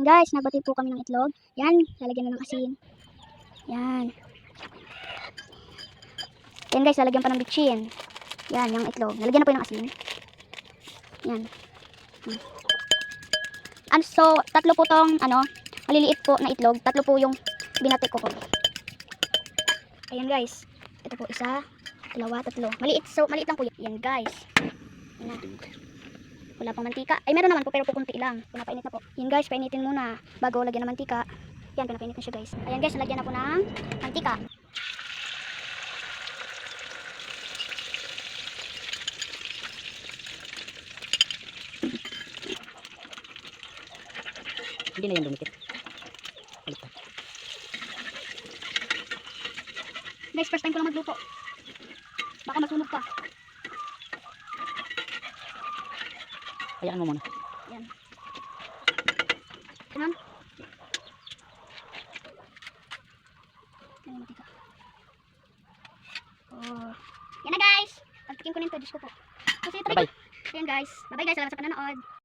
Yan guys, nagbati po kami ng itlog. Yan, lalagyan na ng asin. Yan. Yan guys, lalagyan pa ng bitchin. Yan, yung itlog. Lalagyan na po yung asin. Yan. Hmm. Ano, so, tatlo po tong, ano, maliliit po na itlog. Tatlo po yung binati ko po. Ayan guys. Ito po, isa, dalawa, tatlo. Maliit, so, maliit lang po yan. Yan guys. Yan na. Wala pang mantika. Ay, meron naman po, pero pukunti lang. Pinapainit na po. Yan guys, painitin muna. Bago lagyan ng mantika. Yan, pinapainit na siya guys. Ayan guys, nalagyan na po ng mantika. Hindi na yan dumikit. Baliktad. Guys, first time ko lang magluto. Baka masunog pa. Hayaan mo muna. Yan. Yan yung mantika. Oh. Yan na guys. Pagtikin ko nito, Diyos ko po. Kasi ito Bye-bye. Ayan guys. Bye bye guys. Salamat sa panonood.